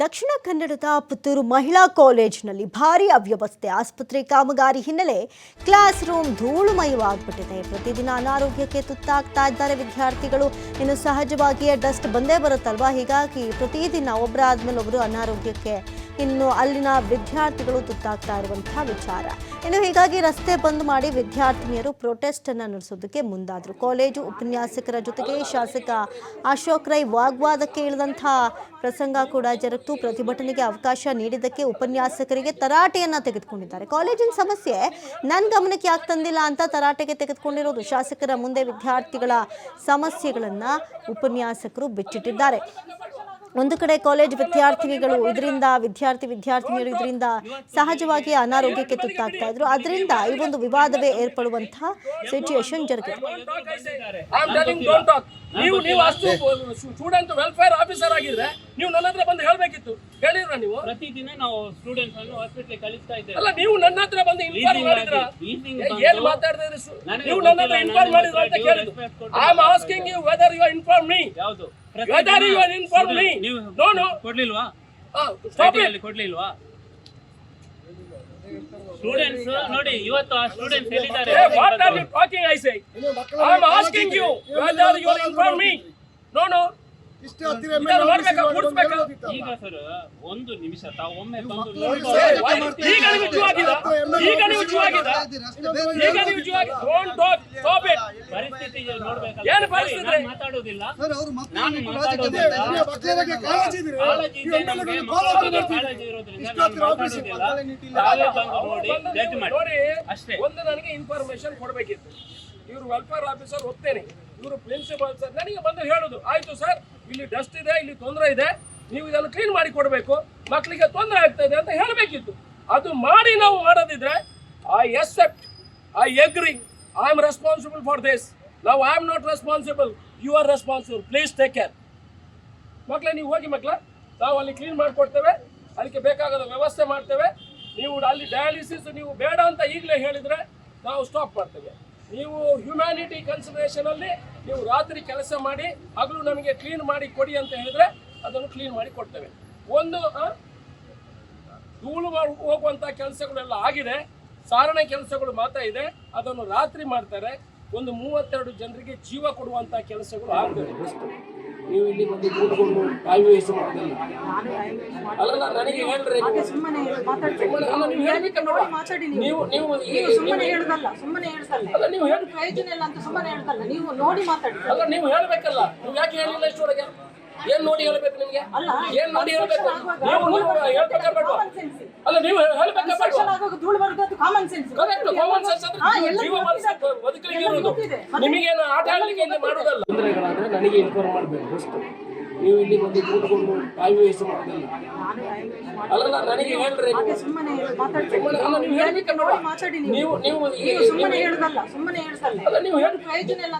ದಕ್ಷಿಣ ಕನ್ನಡದ ಪುತ್ತೂರು ಮಹಿಳಾ ಕಾಲೇಜಿನಲ್ಲಿ ಭಾರಿ ಅವ್ಯವಸ್ಥೆ. ಆಸ್ಪತ್ರೆ ಕಾಮಗಾರಿ ಹಿನ್ನೆಲೆ ಕ್ಲಾಸ್ ರೂಮ್ ಧೂಳುಮಯವಾಗ್ಬಿಟ್ಟಿದೆ. ಪ್ರತಿದಿನ ಅನಾರೋಗ್ಯಕ್ಕೆ ತುತ್ತಾಗ್ತಾ ಇದ್ದಾರೆ ವಿದ್ಯಾರ್ಥಿಗಳು. ಇನ್ನು ಸಹಜವಾಗಿಯೇ ಡಸ್ಟ್ ಬಂದೇ ಬರುತ್ತಲ್ವಾ? ಹೀಗಾಗಿ ಪ್ರತಿದಿನ ಒಬ್ಬರಾದ್ಮೇಲೆ ಒಬ್ಬರು ಅನಾರೋಗ್ಯಕ್ಕೆ ಇನ್ನು ಅಲ್ಲಿನ ವಿದ್ಯಾರ್ಥಿಗಳು ತುತ್ತಾಗ್ತಾ ಇರುವಂತಹ ವಿಚಾರ. ಇನ್ನು ಹೀಗಾಗಿ ರಸ್ತೆ ಬಂದ್ ಮಾಡಿ ವಿದ್ಯಾರ್ಥಿನಿಯರು ಪ್ರೊಟೆಸ್ಟ್ ಅನ್ನ ನಡೆಸೋದಕ್ಕೆ ಮುಂದಾದ್ರು. ಕಾಲೇಜು ಉಪನ್ಯಾಸಕರ ಜೊತೆಗೆ ಶಾಸಕ ಅಶೋಕ್ ರೈ ವಾಗ್ವಾದಕ್ಕೆ ಇಳಿದಂತಹ ಪ್ರಸಂಗ ಕೂಡ ಜರುಗಿತು. ಪ್ರತಿಭಟನೆಗೆ ಅವಕಾಶ ನೀಡಿದ್ದಕ್ಕೆ ಉಪನ್ಯಾಸಕರಿಗೆ ತರಾಟೆಯನ್ನ ತೆಗೆದುಕೊಂಡಿದ್ದಾರೆ. ಕಾಲೇಜಿನ ಸಮಸ್ಯೆ ನನ್ನ ಗಮನಕ್ಕೆ ಯಾಕೆ ತಂದಿಲ್ಲ ಅಂತ ತರಾಟೆಗೆ ತೆಗೆದುಕೊಂಡಿರೋದು. ಶಾಸಕರ ಮುಂದೆ ವಿದ್ಯಾರ್ಥಿಗಳ ಸಮಸ್ಯೆಗಳನ್ನ ಉಪನ್ಯಾಸಕರು ಬಿಚ್ಚಿಟ್ಟಿದ್ದಾರೆ. ಒಂದು ಕಡೆ ಕಾಲೇಜ್ ವಿದ್ಯಾರ್ಥಿನಿಗಳು ಇದರಿಂದ ವಿದ್ಯಾರ್ಥಿ ವಿದ್ಯಾರ್ಥಿನಿಯರು ಇದರಿಂದ ಸಹಜವಾಗಿ ಅನಾರೋಗ್ಯಕ್ಕೆ ತುತ್ತಾಗ್ತಾ ಇದ್ರು. ಅದರಿಂದ ಈ ಒಂದು ವಿವಾದವೇ ಏರ್ಪಡುವಂತಹ ಸಿಚುಯೇಷನ್ ಜರುಗಿದೆ. ನೀವು ನೀವು ಅಷ್ಟು ಸ್ಟೂಡೆಂಟ್ ವೆಲ್ಫೇರ್ ಆಫೀಸರ್ ಆಗಿದ್ರೆ ನೀವು ನನ್ನ ಹತ್ರ ಬಂದು ಹೇಳ್ಬೇಕಿತ್ತು. ಹೇಳಿದ್ರ ನೀವು? ಪ್ರತಿದಿನ ನಾವು ಸ್ಟೂಡೆಂಟ್ಸ್ ಅನ್ನು ಹಾಸ್ಪಿಟಲ್ ಕಳಿಸ್ತಾ ಇದ್ದೇವೆ. ಅಲ್ಲ ನೀವು ನನ್ನ ಹತ್ರ ಏನ್ ಮಾತಾಡ್ತಾ ಇದ್ರಿ ನೀವು ನನ್ನ ಹತ್ರ ಇನ್ಫಾರ್ಮ್ ಮಾಡಿದ್ರು ಅಂತ ಕೇಳಿದ್ರು I am asking you whether you inform me ಯಾವುದು? ವೆದರ್ ಯು ಇನ್ಫಾರ್ಮ್ ಮೀ ನೀವು ನೋ ನೋ ಕೊಡ್ಲಿಲ್ವಾ? ಸ್ಟಾಪ್ Starting ಇಟ್ ಅಲ್ಲಿ ಕೊಡ್ಲಿಲ್ವಾ? ಸ್ಟೂಡೆಂಟ್ಸ್ ನೋಡಿ ಇವತ್ತು ಆ ಸ್ಟೂಡೆಂಟ್ಸ್ ಹೇಳಿದ್ದಾರೆ what are you talking I say I am asking you whether you are inform me no no ಇಷ್ಟೇ ಹತ್ತಿರ ಇದನ್ನ ಮಾಡ್ಬೇಕಾ ಈಗ ಸರ್ ಒಂದು ನಿಮಿಷ ತಾವು ಒಮ್ಮೆ ಬಂದು ಏ, ನೋಡಿ ಈಗ ನೀವು ಜೂ ಆಗಿದ ಈಗ ನೀವು ಜೂ ಆಗಿದ ಈಗ ನೀವು ಜೂ ಆಗಿ ಡೋಂಟ್ ಟಾಕ್ ಸ್ಟಾಪ್ ಇಟ್ ಪರಿಸ್ಥಿತಿ ನೋಡ್ಬೇಕಲ್ಲ ಏನು ಪರಿಸ್ಥಿತಿ? ಮಾತಾಡೋದಿಲ್ಲ. ಸರ್ ಅವರು ಮತ್ತೆ ನಾನು ಲಾಜಿಕ್ ಮಾತಾಡೋದಿಲ್ಲ. ಇದೆ. ನೀವು ಮಕ್ಕಳಿಗೆ ಕಾಳಜಿ ಇದ್ರೆ ಇದೆ ಎಮ್ಮೆಲ್ಲೆಗಳು ನಮ್ಗೆ, follow ಮಕ್ಕಳಿಗೆ ಮಾಡ್ತೀರಿ. ಕಾಳಜಿ ಇರೋದ್ರಿಂದ ನಾನು ಮಾತಾಡೋದಿಲ್ಲ. ತಾವೇ ಬಂದು ನೋಡಿ ಜಡ್ಜ್ ಮಾಡಿ. ಅಷ್ಟೇ. ಒಂದು ನನಗೆ ಇನ್ಫಾರ್ಮೇಶನ್ ಕೊಡ್ಬೇಕಿತ್ತು. ಇವರು ವೆಲ್ಫೇರ್ ಆಫೀಸರ್ ಹೋಗ್ತೇನೆ. ಇವರು ಪ್ರಿನ್ಸಿಪಾಲ್ ಸರ್ ನನಗೆ ಬಂದು ಹೇಳುದು ಆಯ್ತು ಸರ್ ಇಲ್ಲಿ ಡಸ್ಟ್ ಇದೆ, ಇಲ್ಲಿ ತೊಂದರೆ ಇದೆ. ನೀವು ಇದನ್ನು ಕ್ಲೀನ್ ಮಾಡಿ ಕೊಡಬೇಕು. ಮಕ್ಕಳಿಗೆ ತೊಂದರೆ ಆಗ್ತದೆ ಅಂತ ಹೇಳಬೇಕಿತ್ತು. ಅದು ಮಾಡಿ ನಾವು ಮಾಡೋದಿದ್ರೆ I accept I agree I am responsible for this ನಾವು I am not responsible you are responsible please take care ಮಕ್ಕಳೇ ನೀವು ಹೋಗಿ ಮಕ್ಕಳ ನಾವು ಅಲ್ಲಿ ಕ್ಲೀನ್ ಮಾಡಿಕೊಡ್ತೇವೆ ಅದಕ್ಕೆ ಬೇಕಾಗದ ವ್ಯವಸ್ಥೆ ಮಾಡ್ತೇವೆ. ನೀವು ಅಲ್ಲಿ ಡಯಾಲಿಸಿಸ್ ನೀವು ಬೇಡ ಅಂತ ಈಗಲೇ ಹೇಳಿದರೆ ನಾವು ಸ್ಟಾಪ್ ಮಾಡ್ತೇವೆ. ನೀವು ಹ್ಯುಮ್ಯಾನಿಟಿ ಕನ್ಸಿಡರೇಷನ್ ಅಲ್ಲಿ ನೀವು ರಾತ್ರಿ ಕೆಲಸ ಮಾಡಿ ಹಗಲು ನಮಗೆ ಕ್ಲೀನ್ ಮಾಡಿ ಕೊಡಿ ಅಂತ ಹೇಳಿದ್ರೆ ಅದನ್ನು ಕ್ಲೀನ್ ಮಾಡಿ ಕೊಡ್ತೇವೆ. ಒಂದು ಧೂಳು ಹೋಗುವಂಥ ಕೆಲಸಗಳೆಲ್ಲ ಆಗಿದೆ. ಸಾರಣೆ ಕೆಲಸಗಳು ಮಾತ್ರ ಇದೆ. ಅದನ್ನು ರಾತ್ರಿ ಮಾಡ್ತಾರೆ. ಒಂದು ಮೂವತ್ತೆರಡು ಜನರಿಗೆ ಜೀವ ಕೊಡುವಂಥ ಕೆಲಸಗಳು ಆಗ್ತದೆ. ನೀವು ಇಲ್ಲಿ ಬಂದು ಕೂತ್ಕೊಂಡು ಟೈಮ್ ವೇಸ್ಟ್ ಮಾಡೋದಿಲ್ಲ ಅಲ್ಲ ನನಗೆ ಹೇಳ್ರಿ ನೀವು. ನೀವು. ನೀವು? ನೀವು ನೀವು ಸುಮ್ಮನೆ ಹೇಳುದಲ್ಲ ಸುಮ್ಮನೆ ಹೇಳ್ತಲ್ಲ ಅಲ್ಲ ನೀವು ಹೇಳಿ ಪ್ರಯೋಜನ ಇಲ್ಲ ಅಂತ ಸುಮ್ಮನೆ ಹೇಳ್ದಲ್ಲ. ನೀವು ನೋಡಿ ಮಾತಾಡಿ ಅಲ್ಲ ನೀವು ಹೇಳ್ಬೇಕಲ್ಲ. ನೀವು ಯಾಕೆ ಹೇಳಿಲ್ಲ ಇಷ್ಟೊಳಗೆ ಏನ್ ನೋಡಿ ಹೇಳ್ಬೇಕು ನಿಮ್ಗೆ? ಅಲ್ಲ, ಏನ್ ನೋಡಿ ಹೇಳ್ಬೇಕು? ನೀವು ಹೇಳ್ಬೇಕಾ sense. ಅಲ್ಲ ನೀವು ಹೇಳ್ಬೇಕಾ? Construction ಧೂಳು ಬರುದು common sense Correct, common sense ಅಂದ್ರೆ ಜೀವ ಬದುಕ- ಬದುಕಲಿಕ್ಕೆ ಇರೋದು. ನಿಮಗೇನು ಆಟ ಆಡ್ಲಿಕ್ಕೆ ಇಲ್ಲಿ ಮಾಡೋದಲ್ಲ ತೊಂದರೆಗಳಾದ್ರೆ ನನಗೆ ಇನ್ಫಾರ್ಮ್ ಮಾಡಬೇಕು ಅಷ್ಟು ನೀವು ಇಲ್ಲಿ ಬಂದು ಕೂತ್ಕೊಂಡು ಟೈಮ್ ವೇಸ್ಟ್ ಮಾಡೋದಿಲ್ಲ ಅಲ್ಲ ನನಗೆ ಹೇಳ್ರಿ ನೀವು. ಸುಮ್ಮನೆ ನೀವು ಮಾತಾಡಿ ನೀವು. ನೀವು ಸುಮ್ಮನೆ ಹೇಳುದಲ್ಲ ಸುಮ್ಮನೆ ಹೇಳುದಲ್ಲ. ಅಲ್ಲ ನೀವು ಹೇಳಿ ಪ್ರಯೋಜನ ಇಲ್ಲ